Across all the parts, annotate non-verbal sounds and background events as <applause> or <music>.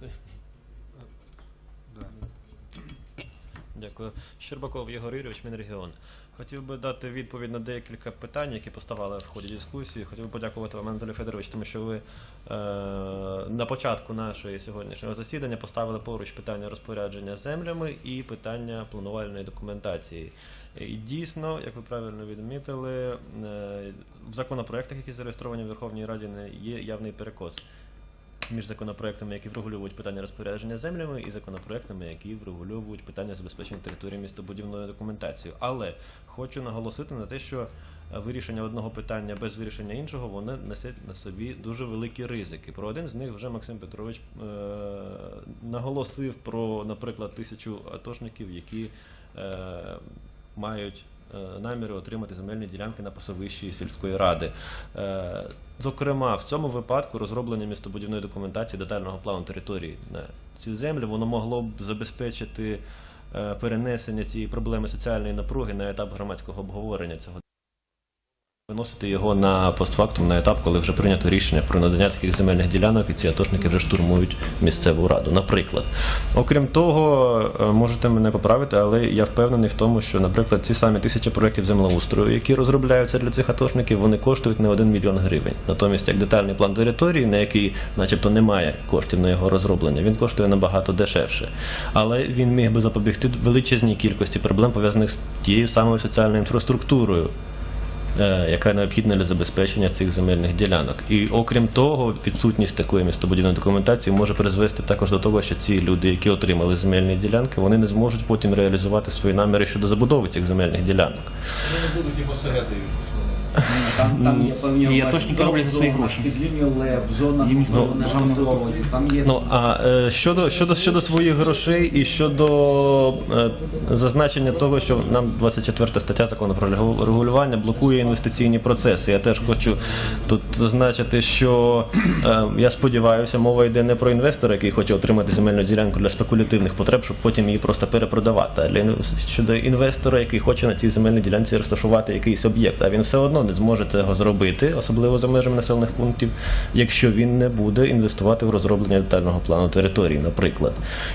Да. Дякую. Щербаков Єгор Юрійович, Мінрегіон. Хотів би дати відповідь на декілька питань, які поставали в ході дискусії. Хотів би подякувати вам, Анатолій Федорович, тому що ви е, на початку нашої сьогоднішнього засідання поставили поруч питання розпорядження землями і питання планувальної документації. І дійсно, як ви правильно відмітили, е, в законопроектах, які зареєстровані в Верховній Раді, не є явний перекос між законопроектами, які врегульовують питання розпорядження землями, і законопроектами, які врегульовують питання забезпечення території містобудівною документацією. Але хочу наголосити на те, що вирішення одного питання без вирішення іншого вони несуть на собі дуже великі ризики. Про один з них вже Максим Петрович е- наголосив про, наприклад, тисячу атошників, які е- мають наміри отримати земельні ділянки на пасовищі сільської ради. Е, Зокрема, в цьому випадку розроблення містобудівної документації детального плану території на цю землю воно могло б забезпечити е, перенесення цієї проблеми соціальної напруги на етап громадського обговорення цього. Виносити його на постфактум на етап, коли вже прийнято рішення про надання таких земельних ділянок, і ці атошники вже штурмують місцеву раду. Наприклад, окрім того, е, можете мене поправити, але я впевнений в тому, що, наприклад, ці самі тисячі проєктів землеустрою, які розробляються для цих атошників, вони коштують не 1 мільйон гривень. Натомість, як детальний план території, на який, начебто, немає коштів на його розроблення, він коштує набагато дешевше. Але він міг би запобігти величезній кількості проблем пов'язаних з тією самою соціальною інфраструктурою яка необхідна для забезпечення цих земельних ділянок. І окрім того, відсутність такої містобудівної документації може призвести також до того, що ці люди, які отримали земельні ділянки, вони не зможуть потім реалізувати свої наміри щодо забудови цих земельних ділянок. Вони не будуть і осередити. Там, там є певні І атошники роблять за свої гроші. Лев, зона Їм ніхто ну, Там є Ну а е, щодо, щодо, щодо своїх грошей і щодо е, зазначення того, що нам 24 стаття закону про регулювання блокує інвестиційні процеси. Я теж хочу тут зазначити, що е, я сподіваюся, мова йде не про інвестора, який хоче отримати земельну ділянку для спекулятивних потреб, щоб потім її просто перепродавати. А для щодо інвестора, який хоче на цій земельній ділянці розташувати якийсь об'єкт, а він все одно не зможе цього зробити, особливо за межами населених пунктів, якщо він не буде інвестувати в розроблення детального плану території, наприклад.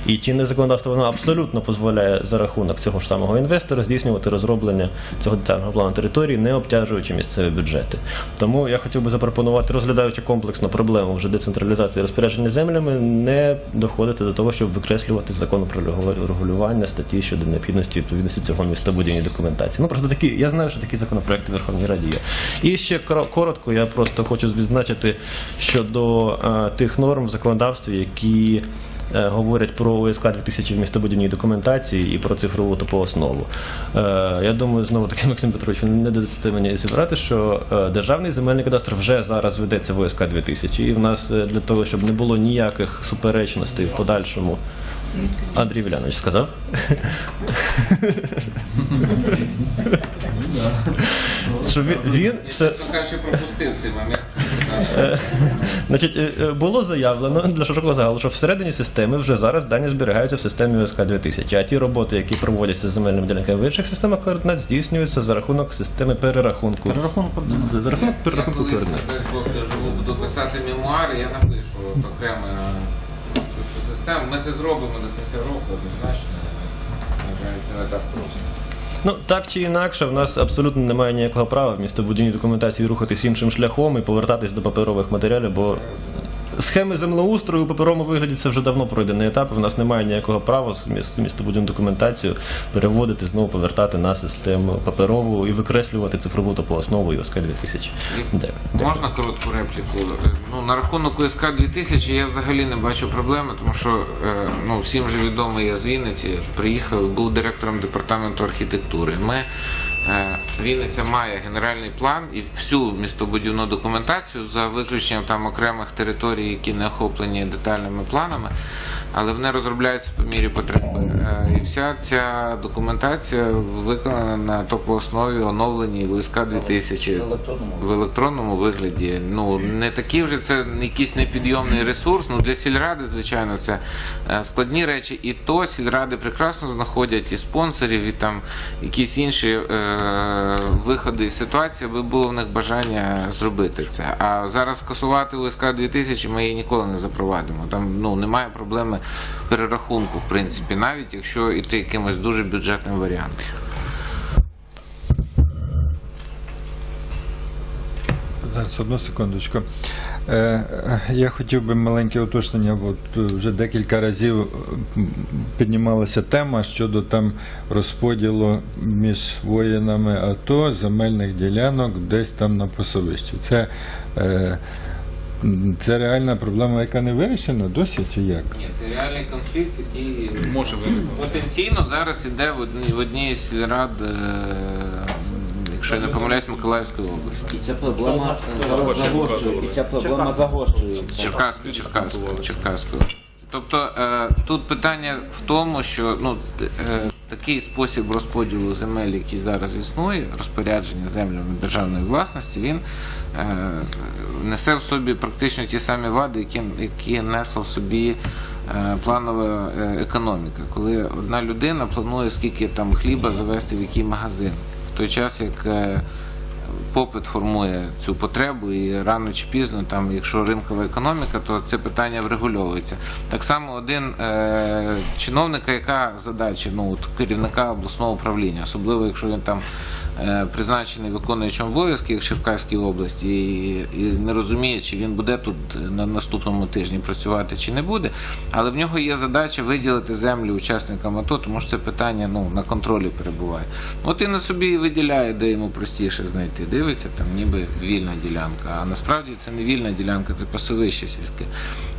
І чинне законодавство воно абсолютно дозволяє за рахунок цього ж самого інвестора здійснювати розроблення цього детального плану території, не обтяжуючи місцеві бюджети. Тому я хотів би запропонувати, розглядаючи комплексно проблему вже децентралізації розпорядження землями, не доходити до того, щоб викреслювати з закону про регулювання статті щодо необхідності відповідності цього містобудівній документації. Ну просто такі, я знаю, що такі законопроекти в Верховній Раді є. І ще коротко, я просто хочу відзначити щодо е, тих норм в законодавстві, які е, говорять про ОСК 2000 в містобудівній документації і про цифрову топооснову. Е, я думаю, знову таки, Максим Петрович, не дадете мені зібрати, що державний земельний кадастр вже зараз ведеться в ОСК 2000, і в нас для того, щоб не було ніяких суперечностей в подальшому. Андрій Вілянович сказав. <laughs> <laughs> Що він, він все, кажучи, пропустив цей момент. Значить, е, е, було заявлено для широкого загалу, що всередині системи вже зараз дані зберігаються в системі ОСК 2000, а ті роботи, які проводяться з земельними ділянками в інших системах координат, здійснюються за рахунок системи перерахунку. Перерахунок За- рахунок перерахунку колись координат. буду писати мемуари, я напишу окремо цю систему. Ми це зробимо до кінця року, однозначно. На жаль, Це не так просто. Ну так чи інакше, в нас абсолютно немає ніякого права в містобудівній документації рухатись іншим шляхом і повертатись до паперових матеріалів, бо схеми землеустрою у паперовому вигляді це вже давно пройдений етап. В нас немає ніякого права з міс- містобудівну документацію переводити, знову повертати на систему паперову і викреслювати цифрову топооснову і ОСК 2000. Дякую. Можна коротку репліку? Ну, на рахунок ОСК 2000 я взагалі не бачу проблеми, тому що е, ну, всім же відомо, я з Вінниці приїхав, був директором департаменту архітектури. Ми, Вінниця має генеральний план і всю містобудівну документацію за виключенням там окремих територій, які не охоплені детальними планами. Але вони розробляються по мірі потреби. Е, І вся ця документація виконана на топооснові оновленій в ОСК 2000 в електронному вигляді. Ну не такий вже це якийсь непідйомний ресурс. Ну для сільради, звичайно, це е, складні речі. І то сільради прекрасно знаходять і спонсорів, і там якісь інші е, е, виходи із ситуації, аби було в них бажання зробити це. А зараз скасувати ОСК 2000 ми її ніколи не запровадимо. Там ну, немає проблеми в перерахунку, в принципі, навіть якщо йти якимось дуже бюджетним варіантом. Зараз одну секундочку. Е, е, я хотів би маленьке уточнення. От е, вже декілька разів піднімалася тема щодо там розподілу між воїнами АТО земельних ділянок десь там на пасовищі. Це, е, це реальна проблема, яка не вирішена досі чи як? Ні, це реальний конфлікт, який може потенційно зараз іде в одній в одній з сільрад, е, якщо я не помиляюсь, Миколаївської області. І ця проблема загострює. І ця проблема загострюється. Черкаської, Черкаської, Черкаської. Тобто е, тут питання в тому, що ну, е, такий спосіб розподілу земель, який зараз існує, розпорядження землями державної власності, він е, несе в собі практично ті самі вади, які, які несла в собі е, планова е, економіка, коли одна людина планує, скільки там хліба завести в який магазин. В той час, як е, попит формує цю потребу, і рано чи пізно, там, якщо ринкова економіка, то це питання врегульовується. Так само один е, чиновника, яка задача ну, от, керівника обласного управління, особливо якщо він там призначений виконуючим обов'язки в Черкаській області і, і не розуміє, чи він буде тут на наступному тижні працювати чи не буде. Але в нього є задача виділити землю учасникам АТО, тому що це питання ну, на контролі перебуває. От і на собі виділяє, де йому простіше знайти. Дивиться, там ніби вільна ділянка. А насправді це не вільна ділянка, це пасовище сільське.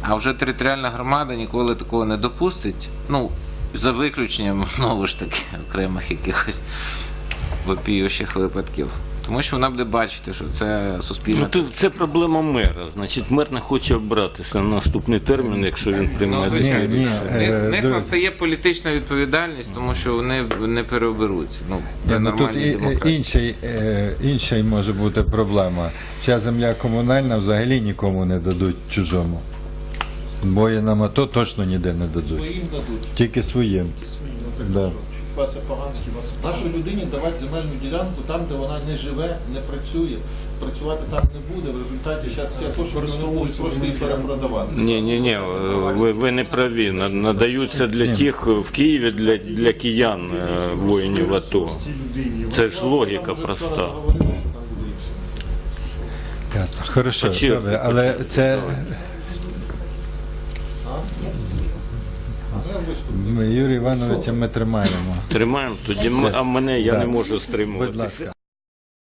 А вже територіальна громада ніколи такого не допустить. Ну, за виключенням <laughs> знову ж таки окремих якихось вопіючих випадків. Тому що вона буде бачити, що це суспільна Ну, це проблема мера. Значить, мер не хоче обратися на наступний термін, якщо він приймає Ну, Ні, звичайно. ні, В них, е, в них до- настає політична відповідальність, тому що вони не переоберуться. Ну, Ні, це ну тут інший, е, інший може бути проблема. Ця земля комунальна взагалі нікому не дадуть чужому. Воїнам АТО точно ніде не дадуть. Своїм дадуть. Тільки своїм. Да. Хіба це погано, хіба це нашій людині давати земельну ділянку там, де вона не живе, не працює, працювати там не буде. В результаті зараз ці атошники вони будуть просто її перепродавати. Ні, ні, ні, ви, ви не праві. Надаються для тих в Києві, для, для киян е, воїнів АТО. Це ж логіка проста. Ясно. Хорошо, добре, але це ми Юрія Івановича ми тримаємо. Тримаємо тоді, ми- а мене я не можу Будь стримуватися. ласка.